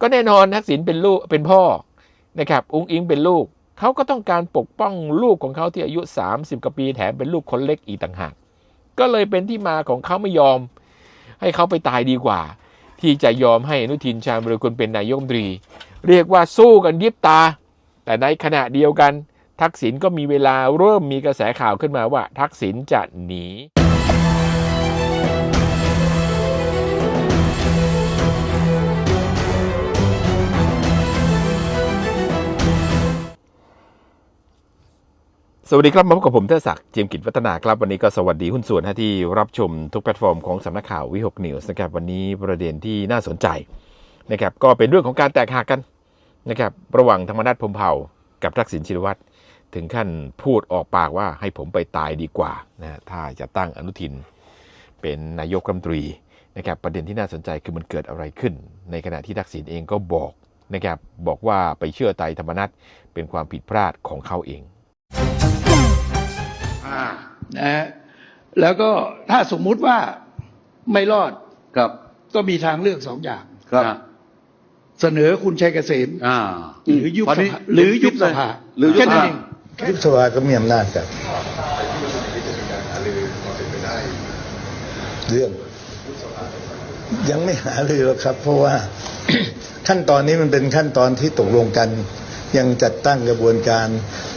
ก็แน่นอนทักษิณเป็นลูกเป็นพ่อนะครับอุ้งอิงเป็นลูกเขาก็ต้องการปกป้องลูกของเขาที่อายุ 30กว่าปีแถมเป็นลูกคนเล็กอีกต่างหากก็เลยเป็นที่มาของเขาไม่ยอม ให้เขาไปตายดีกว่า ที่จะยอมให้อนุทินชาญวิรุฬเป็นนายกรัฐมนตรี เรียกว่าสู้กันยิบตา แต่ในขณะเดียวกัน ทักษิณก็มีเวลาเริ่มมีกระแสข่าวขึ้นมาว่า ทักษิณจะหนี สวัสดีครับมาพบกับผมเทศศักดิ์เจียมกิจวัฒนาครับ วันนี้ก็สวัสดีหุ้นส่วนที่รับชมทุกแพลตฟอร์มของสำนักข่าววิหกนิวส์นะครับวันนี้ประเด็นที่น่าสนใจนะครับก็เป็นเรื่องของการแตกหักกันนะครับระหว่างธรรมนัฐพมเผ่ากับทักษิณชินวัตรถึงขั้นพูดออกปากว่าให้ผมไปตายดีกว่านะถ้าจะตั้งอนุทิน เป็นนายกรัฐมนตรีนะครับประเด็นที่น่าสนใจคือมันเกิดอะไรขึ้น ในขณะที่ทักษิณเองก็บอกนะครับบอกว่าไปเชื่อใจธรรมนัฐเป็นความผิดพลาดของเขาเอง นะฮะแล้วก็ถ้าสมมุติว่าไม่รอดครับ ก็มีทางเลือกสองอย่างครับ เสนอคุณชัยเกษมอ่า หรือยุบวันสนี้ภาหรือยุบสภาหรือยุบแค่สนั้นภาเองยุบสภาก็มีอำนาจกันเรื่อง ยังไม่หาเลยหรอกครับ เพราะว่า ขั้นตอนนี้มันเป็นขั้นตอนที่ตกลงกัน ยังจัดตั้งกระบวนการ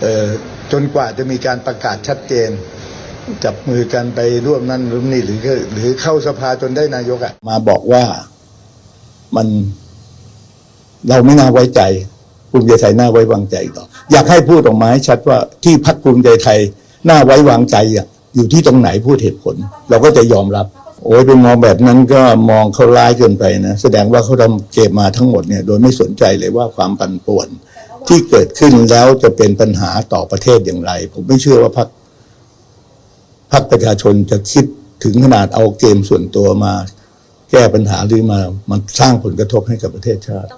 เอ่อจนกว่าจะมีการประกาศชัดเจน จับมือกันไปร่วมนั่นร่วมนี่หรือหรือเข้าสภาจนได้นายกอะมาบอกว่ามันเราไม่น่าไว้ใจภูมิใจไทยน่าไว้วางใจต่อ อยากให้พูดออกมาให้ชัดว่าที่พักภูมิใจไทยน่าไว้วางใจอะอยู่ที่ตรงไหนพูดเหตุผล เราก็จะยอมรับ โอ้ยเป็นมองแบบนั้นก็มองเขาร้ายเกินไปนะแสดงว่าเขาทำเกมมาทั้งหมดเนี่ย โดยไม่สนใจเลยว่าความปั่นป่วนที่เกิดขึ้นแล้วจะเป็นปัญหาต่อประเทศอย่างไร ผมไม่เชื่อว่าพัก พักประชาชนจะคิดถึงขนาดเอาเกมส่วนตัวมา แก้ปัญหาหรือมามันสร้างผลกระทบให้กับประเทศชาติ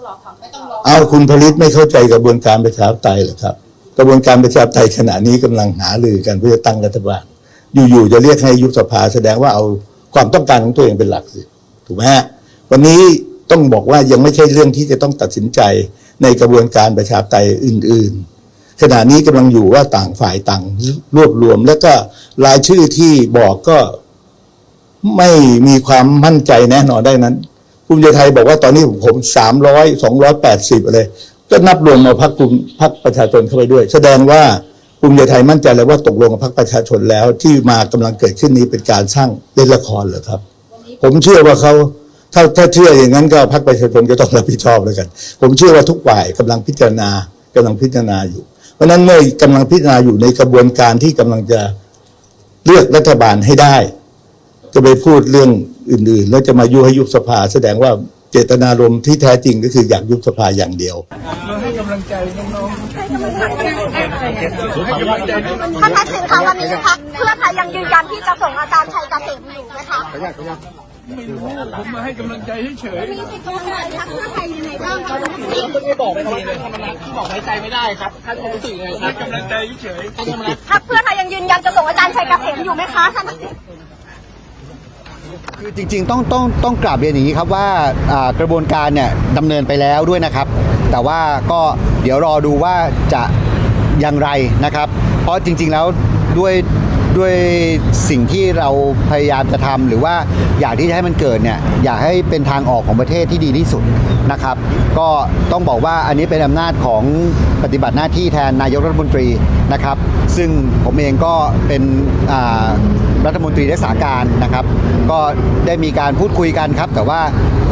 เอาคุณผลิตไม่เข้าใจกระบวนการประชาธิปไตยเหรอครับ กระบวนการประชาธิปไตยขณะนี้กำลังหารือกันเพื่อจะตั้งรัฐบาล อยู่ๆจะเรียกให้ยุบสภาแสดงว่าเอาความต้องการของตัวเองเป็นหลักสิถูกไหมฮะวันนี้ต้องบอกว่ายังไม่ใช่เรื่องที่จะต้องตัดสินใจในกระบวนการประชาธิปไตยอื่น ๆ ขณะนี้กำลังอยู่ว่าต่างฝ่ายต่างรวบรวม แล้วก็รายชื่อที่บอกก็ไม่มีความมั่นใจแน่นอนได้นั้นภูมิใจไทยบอกว่าตอนนี้ผมสามร้อยสองร้อยแปดสิบอะไรก็นับรวมมาพักภูมิพักประชาชนเข้าไปด้วย แสดงว่าภูมิใจไทยมั่นใจแล้วว่าตกลงกับพักประชาชนแล้ว ที่มากำลังเกิดขึ้นนี้เป็นการสร้างเล่นละครเหรอครับ ผมเชื่อว่าเขาถ้าถ้าเชื่ออย่างนั้นก็พักประชาชนก็ต้องรับผิดชอบแล้วกัน ผมเชื่อว่าทุกฝ่ายกำลังพิจารณากำลังพิจารณาอยู่ เพราะฉะนั้นเมื่อกำลังพิจารณาอยู่ในกระบวนการที่กำลังจะเลือกรัฐบาลให้ได้ จะไปพูดเรื่องอื่น ๆ แล้วจะมายุให้ยุบสภา แสดงว่าเจตนารมณ์ที่แท้จริงก็คืออยากยุบสภาอย่างเดียวท่านทักษิณคะวันนี้พักเพื่อไทยยังยืนยันที่จะส่งอาจารย์ชัยเกษมอยู่ไหมคะ ผมมาให้กำลังใจเฉยมีสิทธิ์ตรงไหนพักเพื่อไทยยังไงบ้างคะบอกไม่ดีเลยธรรมนัฐที่บอกไว้ใจไม่ได้ครับท่านรู้สึกยังไงคให้รับกำลังใจเฉยท่านธรรมนัฐพักเพื่อไทยยังยืนยันจะส่งอาจารย์ชัยเกษมอยู่ไหมคะท่านทักษิณคือจริงๆต้องต้องต้องกราบเรียนอย่างนี้ครับว่าอ่ากระบวนการเนี่ยดำเนินไปแล้วด้วยนะครับ แต่ว่าก็เดี๋ยวรอดูว่าจะอย่างไรนะครับ เพราะจริงๆแล้วด้วย ด้วยสิ่งที่เราพยายามจะทำหรือว่าอยากที่จะให้มันเกิดเนี่ยอยากให้เป็นทางออกของประเทศที่ดีที่สุดนะครับ ก็ต้องบอกว่าอันนี้เป็นอำนาจของปฏิบัติหน้าที่แทนนายกรัฐมนตรีนะครับ ซึ่งผมเองก็เป็นรัฐมนตรีรักษาการนะครับ ก็ได้มีการพูดคุยกันครับ แต่ว่า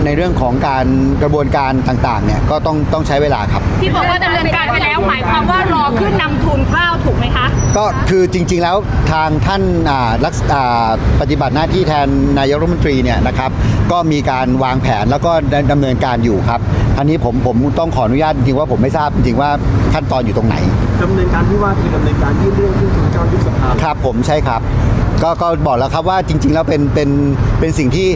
ในเรื่องของการกระบวนการต่างๆเนี่ยก็ต้องต้องใช้เวลาครับ ที่บอกว่าดำเนินการไปแล้วหมายความว่ารอขึ้นนำทุนข้าวถูกไหมคะ ก็คือจริง ๆ แล้วทางท่านอ่ารักษอ่าปฏิบัติหน้าที่แทนนายกรัฐมนตรีเนี่ยนะครับ ก็มีการวางแผนแล้วก็ดดำเนินการอยู่ครับอันนี้ผมผมต้องขออนุญาตจริงๆว่าผมไม่ทราบจริงๆว่าขั้นตอนอยู่ตรงไหนดำเนินการที่ว่าคือดำเนินการยื่นเรื่องขึ้นทุนเจ้ายุบสภาครับผมใช่ครับก็ก็บอกแล้วครับว่าจริง ๆ แล้วเป็นเป็นเป็นสิ่งที่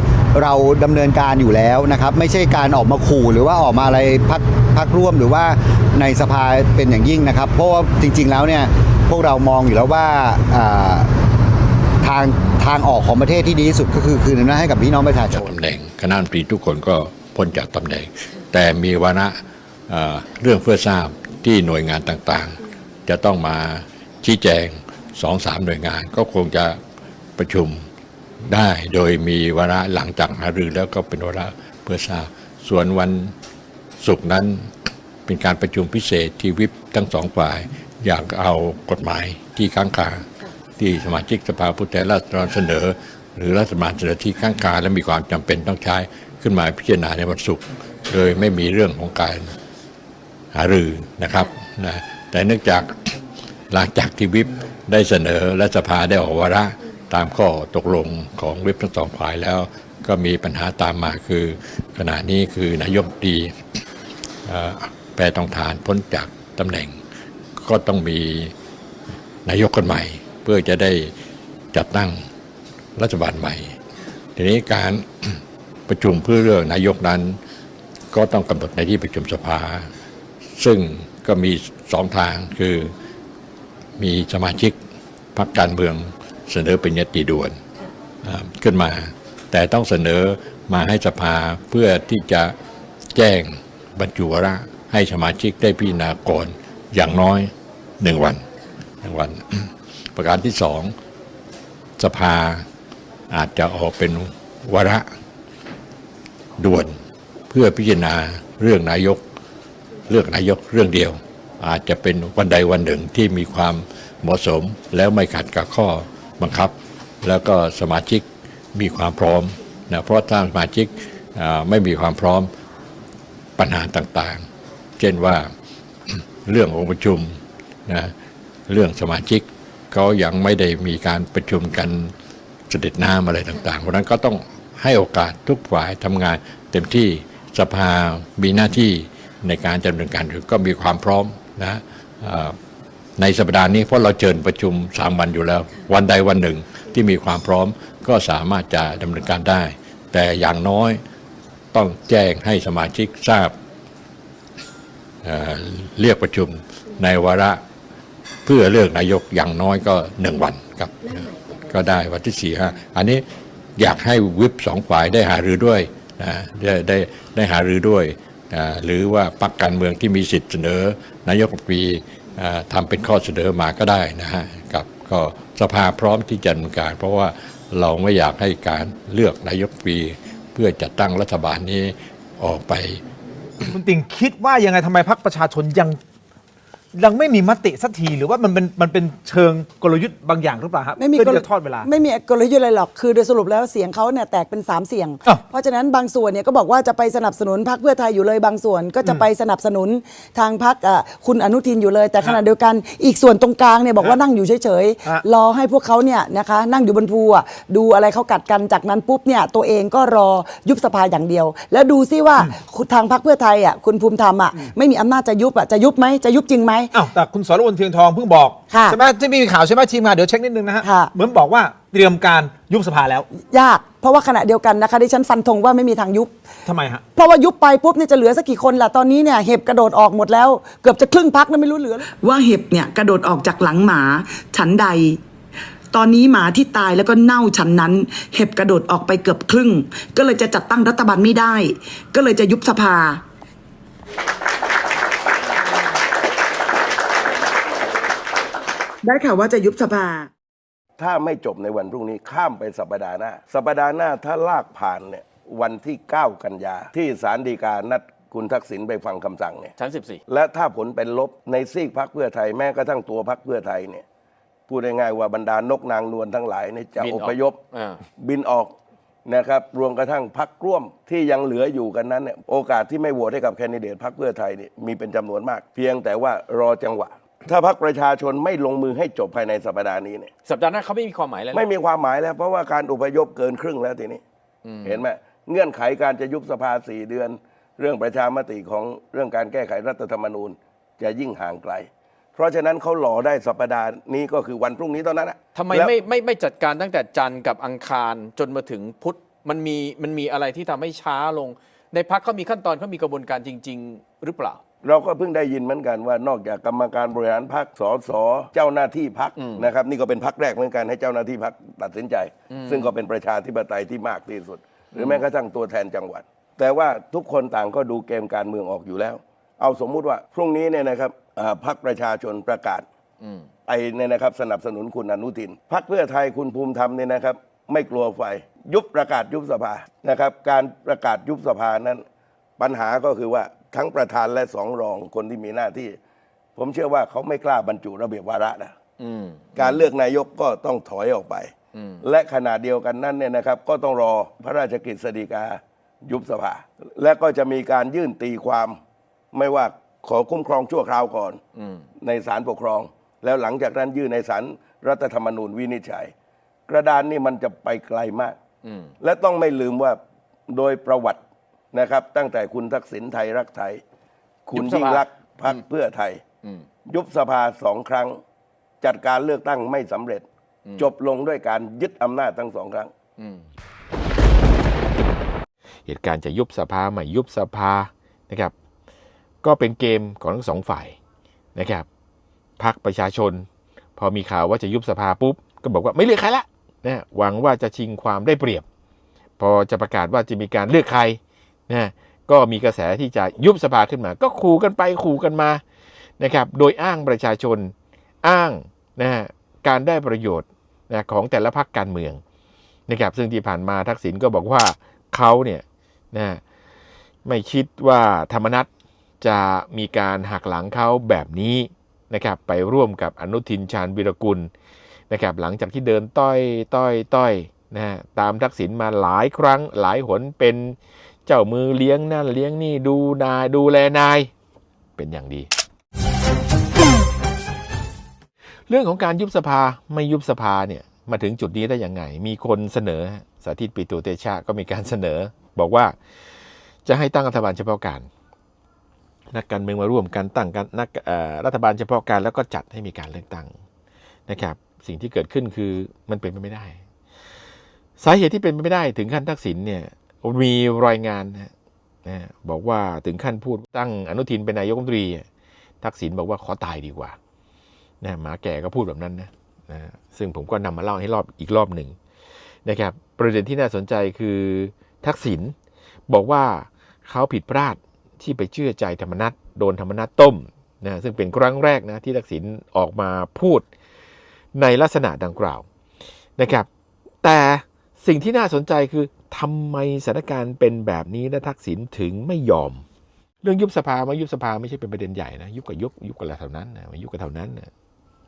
เราดำเนินการอยู่แล้วนะครับ ไม่ใช่การออกมาขู่หรือว่าออกมาอะไรพักพักร่วมหรือว่าในสภาเป็นอย่างยิ่งนะครับ เพราะว่าจริง ๆ แล้วเนี่ย พวกเรามองอยู่แล้วว่าทางทางออกของประเทศที่ดีที่สุดก็คือคืนอำนาจให้กับพี่น้องประชาชนตำแหน่งคณะรัฐมนตรีทุกคนก็พ้นจากตำแหน่ง แต่มีวาระเอ่อเรื่องเพื่อทราบที่หน่วยงานต่างๆ จะต้องมาชี้แจงสองสามหน่วยงาน ก็คงจะประชุมได้โดยมีวาระหลังจากหารือแล้วก็เป็นวาระเพื่อทราบส่วนวันศุกร์นั้นเป็นการประชุมพิเศษที่วิปทั้งสองฝ่าย อยากเอากฎหมายที่ค้างคาที่สมาชิกสภาผู้แทนราษฎรเสนอ หรือรัฐบาลเสนอที่ค้างคาและมีความจำเป็นต้องใช้ขึ้นมาพิจารณาในวันศุกร์โดยไม่มีเรื่องของการหารือนะครับนะแต่เนื่องจากหลังจากที่วิปได้เสนอและสภาได้ออกวาระตามข้อตกลงของวิปทั้งสองฝ่ายแล้ว ก็มีปัญหาตามมาคือ ขณะนี้คือนายกรัฐมนตรีแปรตองทานพ้นจากตำแหน่ง ก็ต้องมีนายกคนใหม่ เพื่อจะได้จัดตั้งรัฐบาลใหม่ ทีนี้การประชุมเพื่อเลือกนายกนั้น ก็ต้องกำหนดในที่ประชุมสภา ซึ่งก็มีสองทางคือมีสมาชิกพรรคการเมืองเสนอเป็นยติด่วนขึ้นมา แต่ต้องเสนอมาให้สภาเพื่อที่จะแจ้งบรรจุวาระให้สมาชิกได้พิจารณาก่อนอย่างน้อย หนึ่งวันหนึ่งวัน ประการที่สองสภาอาจจะออกเป็นวาระด่วนเพื่อพิจารณาเรื่องนายก เลือกนายกเรื่องเดียว อาจจะเป็นวันใดวันหนึ่งที่มีความเหมาะสมแล้วไม่ขัดกับข้อบังคับ แล้วก็สมาชิกมีความพร้อมนะเพราะถ้าสมาชิกไม่มีความพร้อมปัญหาต่างๆ เช่นว่าเรื่ององค์ประชุม นะเรื่องสมาชิกเขายังไม่ได้มีการประชุมกันเสด็จน้ำอะไรต่างๆ เพราะนั้นก็ต้องให้โอกาสทุกฝ่ายทำงาน เต็มที่สภามีหน้าที่ในการดำเนินการก็มีความพร้อมนะในสัปดาห์นี้เพราะเราเชิญประชุม 3 วันอยู่แล้ว วันใดวันหนึ่งที่มีความพร้อมก็สามารถจะดำเนินการได้ แต่อย่างน้อยต้องแจ้งให้สมาชิกทราบเเรียกประชุมในวาระ เพื่อเลือกนายกอย่างน้อยก็หนึ่งวันครับ ก็ได้วันที่สี่ห้าอันนี้อยากให้วิปสองฝ่ายได้หารือด้วยนะได้ได้ได้หารือด้วยอ่าหรือว่าพรรคการเมืองที่มีสิทธิ์เสนอ นายกรัฐมนตรีอ่าทำเป็นข้อเสนอมาก็ได้นะฮะกับก็สภาพร้อมที่จะดำเนินการ เพราะว่าเราไม่อยากให้การเลือกนายกรัฐมนตรีเพื่อจัดตั้งรัฐบาลนี้ออกไป คุณติ่งคิดว่ายังไงทำไมพรรคประชาชนยัง ยังไม่มีมติสักทีหรือว่ามันเป็นมันเป็นเชิงกลยุทธ์บางอย่างหรือเปล่าครับไม่มีเพื่อที่กลจะทอดเวลา ไม่มีกลยุทธ์อะไรหรอกคือโดยสรุปแล้วเสียงเขาเนี่ยแตกเป็น 3 เสียง อ้าวเพราะฉะนั้นบางส่วนเนี่ยก็บอกว่าจะไปสนับสนุนพรรคเพื่อไทยอยู่เลยบางส่วน ก็จะไปสนับสนุนทางพรรคอะคุณอนุทินอยู่เลย แต่ขณะเดียวกันอีกส่วนตรงกลางเนี่ยบอกว่านั่งอยู่เฉยฮะ ๆ รอให้พวกเขาเนี่ยนะคะนั่งอยู่บนภูอะดูอะไรเขากัดกันจากนั้นปุ๊บเนี่ยตัวเองก็รอยุบสภาอย่างเดียว แล้วดูซิว่าทางพรรคเพื่อไทยอะคุณภูมิธรรมอะไม่มีอำนาจจะยุบอะจะยุบไหมจะยุบจริงไหมอ้าวแต่คุณสรวนเทียนทองเพิ่งบอกค่ะใช่ไหมที่มีข่าวใช่ไหมทีมงานเดี๋ยวเช็คนิดนึงนะฮะค่ะ เหมือนบอกว่าเตรียมการยุบสภาแล้วยาก เพราะว่าขณะเดียวกันนะคะดิฉันฟันธงว่าไม่มีทางยุบ ทำไมฮะ เพราะว่ายุบไปปุ๊บเนี่ยจะเหลือสักกี่คนล่ะ ตอนนี้เนี่ยเห็บกระโดดออกหมดแล้ว เกือบจะครึ่งพักนะไม่รู้เหลือ ว่าเห็บเนี่ยกระโดดออกจากหลังหมา ฉันใด ตอนนี้หมาที่ตายแล้วก็เน่าฉันนั้น เห็บกระโดดออกไปเกือบครึ่ง ก็เลยจะจัดตั้งรัฐบาลไม่ได้ ก็เลยจะยุบสภา ได้ข่าวว่าจะยุบสภา ถ้าไม่จบในวันพรุ่งนี้ข้ามไปสัปดาห์หน้า สัปดาห์หน้าถ้าลากผ่านเนี่ยวันที่ 9 กันยา ที่ศาลฎีกานัดคุณทักษิณไปฟังคำสั่งเนี่ยชั้นและถ้าผลเป็นลบในซีกพักเพื่อไทยแม้กระทั่งตัวพักเพื่อไทยเนี่ยพูดง่ายๆว่าบรรดานกนางนวลทั้งหลายเนี่ยจะบินอออกพยพอ่า บินออกนะครับรวมกระทั่งพักร่วมที่ยังเหลืออยู่กันนั้นเนี่ยโอกาสที่ไม่โหวตให้กับแคนดิเดตพักเพื่อไทยเนี่ยมีเป็นจำนวนมาก เพียงแต่ว่ารอจังหวะ ถ้าพักประชาชนไม่ลงมือให้จบภายในสัปดาห์นี้เนี่ยสัปดาห์หน้าเขาไม่มีความหมายแล้วไม่มีความหมายแล้ว เพราะว่าการอพยพเกินครึ่งแล้วทีนี้เห็นไหมเงื่อนไขการจะยุบสภาสี่เดือน เรื่องประชามติของเรื่องการแก้ไขรัฐธรรมนูญจะยิ่งห่างไกล เพราะฉะนั้นเขาหล่อได้สัปดาห์นี้ก็คือวันพรุ่งนี้เท่านั้นนะทำไมแล้วไม่ไม่ไม่จัดการตั้งแต่จันทร์กับอังคารจนมาถึงพุธมันมีมันมีอะไรที่ทำให้ช้าลง ในพักเขามีขั้นตอนเขามีกระบวนการจริง ๆ หรือเปล่า เราก็เพิ่งได้ยินเหมือนกันว่านอกจากกรรมการบริหารพักสสเจ้าหน้าที่พักนะครับ นี่ก็เป็นพักแรกเหมือนกันให้เจ้าหน้าที่พักตัดสินใจ ซึ่งก็เป็นประชาธิปไตยที่มากที่สุด หรือแม้กระทั่งตัวแทนจังหวัด แต่ว่าทุกคนต่างก็ดูเกมการเมืองออกอยู่แล้ว เอาสมมุติว่าพรุ่งนี้เนี่ยนะครับอ่าพรรคประชาชนประกาศไปเนี่ยนะครับสนับสนุนคุณอนุทินพรรคเพื่อไทยคุณภูมิธรรมเนี่ยนะครับ ไม่กลัวไฟ ยุบประกาศยุบสภานะครับ การประกาศยุบสภานั้น ปัญหาก็คือว่า ทั้งประธานและสองรองคนที่มีหน้าที่ ผมเชื่อว่าเขาไม่กล้าบรรจุระเบียบวาระนะการเลือกนายกก็ต้องถอยออกไป และขณะเดียวกันนั้นเนี่ยนะครับ ก็ต้องรอพระราชกฤษฎีกายุบสภา และก็จะมีการยื่นตีความไม่ว่าขอคุ้มครองชั่วคราวก่อนในศาลปกครอง แล้วหลังจากนั้นยื่นในศาลรัฐธรรมนูญวินิจฉัย กระดานนี่มันจะไปไกลมากและต้องไม่ลืมว่าโดยประวัติ นะครับ ตั้งแต่คุณทักษิณไทยรักไทย คุณยุบสภายิ่งรักษณ์พักเพื่อไทยยุบสภาสองครั้ง จัดการเลือกตั้งไม่สำเร็จ จบลงด้วยการยึดอำนาจทั้งสองครั้งเหตุการณ์จะยุบสภาไม่ยุบสภานะครับ ก็เป็นเกมของทั้งสองฝ่ายนะครับพักประชาชน พอมีข่าวว่าจะยุบสภาปุ๊บ ก็บอกว่าไม่เลือกใครละนะหวังว่าจะชิงความได้เปรียบ พอจะประกาศว่าจะมีการเลือกใคร นะก็มีกระแสที่จะยุบสภาขึ้นมา ก็ขู่กันไปขู่กันมานะครับโดยอ้างประชาชนอ้างนะการได้ประโยชน์นะของแต่ละพรรคการเมืองนะครับซึ่งที่ผ่านมาทักษิณก็บอกว่าเขาเนี่ยนะไม่คิดว่าธรรมนัตจะมีการหักหลังเขาแบบนี้นะครับไปร่วมกับอนุทินชาญวิรกุลนะครับหลังจากที่เดินต้อยต้อยต้อยนะตามทักษิณมาหลายครั้งหลายหนเป็น เจ้ามือเลี้ยงนั่นเลี้ยงนี่ดูนายดูแลนาย เป็นอย่างดี เรื่องของการยุบสภาไม่ยุบสภาเนี่ยมาถึงจุดนี้ได้ยังไง มีคนเสนอสาธิตปิตุเตชะก็มีการเสนอ บอกว่าจะให้ตั้งรัฐบาลเฉพาะการนักการเมืองมาร่วมกันตั้งกันนักรัฐบาลเฉพาะการแล้วก็จัดให้มีการเลือกตั้งนะครับ สิ่งที่เกิดขึ้นคือมันเป็นไปไม่ได้ สาเหตุที่เป็นไปไม่ได้ถึงขั้นทักษิณเนี่ย มีรายงานนะบอกว่าถึงขั้นพูดตั้งอนุทินเป็นนายกรัฐมนตรี ทักษิณบอกว่าขอตายดีกว่านะหมาแก่ก็พูดแบบนั้นนะนะซึ่งผมก็นำมาเล่าให้รอบอีกรอบหนึ่งนะครับ ประเด็นที่น่าสนใจคือทักษิณบอกว่าเขาผิดพลาดที่ไปเชื่อใจธรรมนัตโดนธรรมนัตต้มนะซึ่งเป็นครั้งแรกนะที่ทักษิณออกมาพูดในลักษณะดังกล่าวนะครับ แต่ สิ่งที่น่าสนใจคือทำไมสถานการณ์เป็นแบบนี้และทักษิณถึงไม่ยอม เรื่องยุบสภามายุบสภาไม่ใช่เป็นประเด็นใหญ่นะยุบกับยุบยุบกับอะไรเท่านั้นนะมยุบกับเท่านั้นนะ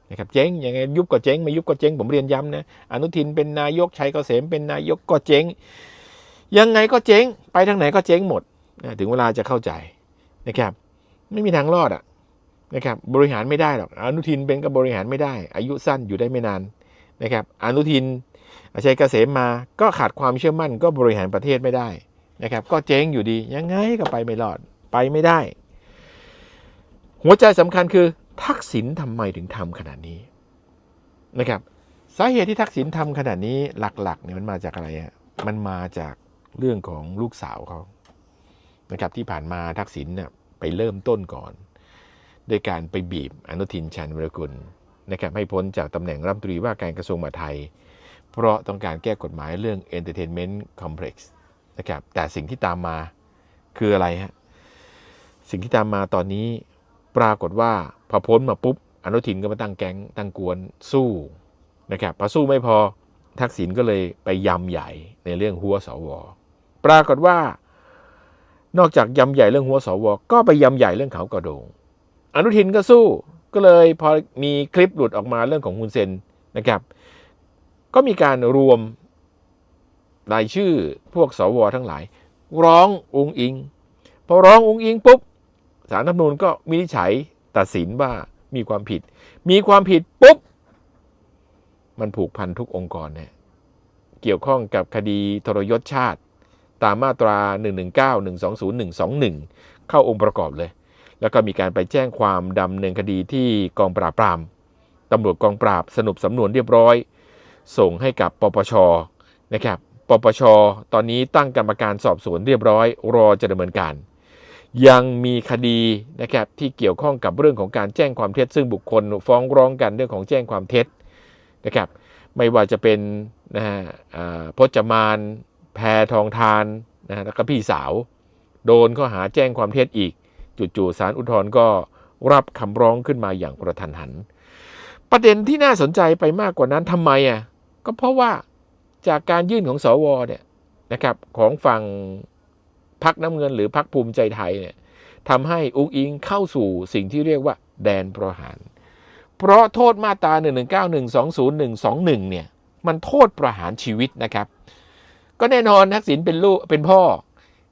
นะครับเจ๊งยังไงยุบก็เจ๊งไม่ยุบก็เจ๊งผมเรียนย้ำนะอนุทินเป็นนายกชัยเกษมเป็นนายกก็เจ๊ง ยังไงก็เจ๊ง ไปทางไหนก็เจ๊งหมดนะถึงเวลาจะเข้าใจนะครับ ไม่มีทางรอดอะนะครับบริหารไม่ได้หรอกอนุทินเป็นก็บริหารไม่ได้ อายุสั้นอยู่ได้ไม่นานนะครับอนุทิน อาชัยเกษมมาก็ขาดความเชื่อมั่นก็บริหารประเทศไม่ได้นะครับ ก็เจ๊งอยู่ดียังไงก็ไปไม่รอดไปไม่ได้ หัวใจสำคัญคือ ทักษิณทำไมถึงทำขนาดนี้นะครับสาเหตุที่ทักษิณทำขนาดนี้หลักๆเนี่ยมันมาจากอะไรฮะมันมาจากเรื่องของลูกสาวเขานะครับที่ผ่านมาทักษิณเนี่ยไปเริ่มต้นก่อนด้วยการไปบีบอนุทินชาญวรกุลนะครับให้พ้นจากตำแหน่งรัฐมนตรีว่าการกระทรวงมหาดไทย เพราะต้องการแก้กฎหมายเรื่อง Entertainment Complex นะครับแต่สิ่งที่ตามมาคืออะไรฮะสิ่งที่ตามมาตอนนี้ปรากฏว่าพอพ้นมาปุ๊บอนุทินก็มาตั้งแก๊งตั้งกวนสู้นะครับพอสู้ไม่พอทักษิณก็เลยไปยำใหญ่ในเรื่องหัวสวปรากฏว่านอกจากยำใหญ่เรื่องหัวสวก็ไปยำใหญ่เรื่องเขากระโดง อนุทินก็สู้ก็เลยพอมีคลิปหลุดออกมาเรื่องของคุณเซนนะครับ ก็มีการรวมรายชื่อพวกสวทั้งหลาย ร้ององค์อิงพอร้ององค์อิงปุ๊บสารรัฐธรรมนูญก็วินิจฉัยตัดสินว่ามีความผิด มีความผิดปุ๊บ มันผูกพันทุกองค์กรเนี่ยเกี่ยวข้องกับคดีทรยศชาติ ตามมาตรา 119 120 121 เข้าองค์ประกอบเลย แล้วก็มีการไปแจ้งความดำเนินคดีที่กองปราบปรามตำรวจกองปราบสรุปสำนวนเรียบร้อย ส่งให้กับปปชนะครับ ปปช ตอนนี้ตั้งกรรมการสอบสวนเรียบร้อย รอจะดำเนินการ ยังมีคดีนะครับที่เกี่ยวข้องกับเรื่องของการแจ้งความเท็จ ซึ่งบุคคลฟ้องร้องกันเรื่องของแจ้งความเท็จนะครับ ไม่ว่าจะเป็นนะฮะอ่าพจมานแพทองทานนะฮะแล้วก็พี่สาว โดนข้อหาแจ้งความเท็จอีก จู่ๆศาลอุทธรณ์ก็รับคำร้องขึ้นมาอย่างกระทันหัน ประเด็นที่น่าสนใจไปมากกว่านั้นทำไมอะ ก็เพราะว่าจากการยื่นของสวเนี่ยนะครับของฝั่งพักน้ำเงินหรือพักภูมิใจไทยเนี่ยทำให้อุ้งอิงเข้าสู่สิ่งที่เรียกว่า แดนประหาร เพราะโทษมาตรา 119120121เนี่ยมันโทษประหารชีวิตนะครับ ก็แน่นอนทักษิณเป็นลูกเป็นพ่อ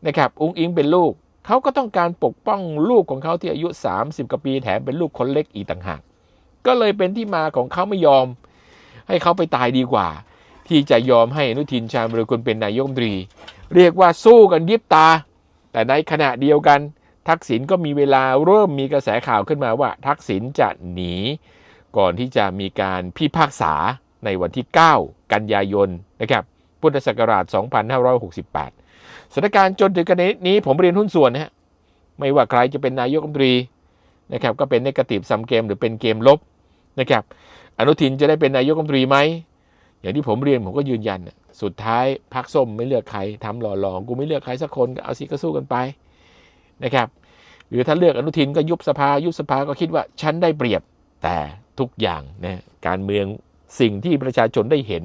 นะครับอุ้งอิงเป็นลูกเขาก็ต้องการปกป้องลูกของเขาที่อายุ 30กว่าปีแถมเป็นลูกคนเล็กอีกต่างหากก็เลยเป็นที่มาของเขาไม่ยอม ให้เขาไปตายดีกว่า ที่จะยอมให้อนุทินชาญวิรุฬเป็นนายกรัฐมนตรี เรียกว่าสู้กันยิบตา แต่ในขณะเดียวกัน ทักษิณก็มีเวลาเริ่มมีกระแสข่าวขึ้นมาว่า ทักษิณจะหนี ก่อนที่จะมีการพิพากษาในวันที่ 9 กันยายนนะครับพุทธศักราช 2568 สถานการณ์จนถึงขณะนี้ผมเรียนหุ้นส่วนนะฮะ ไม่ว่าใครจะเป็นนายกรัฐมนตรีนะครับ ก็เป็นนกาทีฟซัมเกมหรือเป็นเกมลบนะครับ อนุทินจะได้เป็นนายกรัฐมนตรีไหมอย่างที่ผมเรียนผมก็ยืนยัน สุดท้ายพักส้มไม่เลือกใครทำหล่อๆกูไม่เลือกใครสักคนเอาสิก็สู้กันไปนะครับหรือถ้าเลือกอนุทินก็ยุบสภายุบสภาก็คิดว่าฉันได้เปรียบแต่ทุกอย่างนะการเมืองสิ่งที่ประชาชนได้เห็น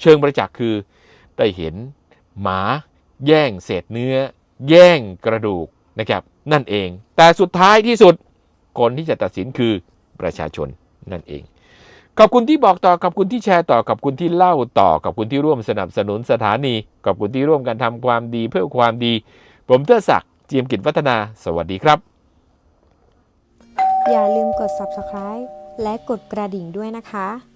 เชิงประจักษ์คือได้เห็นหมาแย่งเศษเนื้อ แย่งกระดูกนะครับนั่นเอง แต่สุดท้ายที่สุดคนที่จะตัดสินคือประชาชนนั่นเอง ขอบคุณที่บอกต่อขอบคุณที่แชร์ต่อขอบคุณที่เล่าต่อขอบคุณที่ร่วมสนับสนุนสถานีขอบคุณที่ร่วมกันทำความดีเพื่อความดี ผมเทอศักดิ์เจียมกิจวัฒนา สวัสดีครับ อย่าลืมกด subscribe และกดกระดิ่งด้วยนะคะ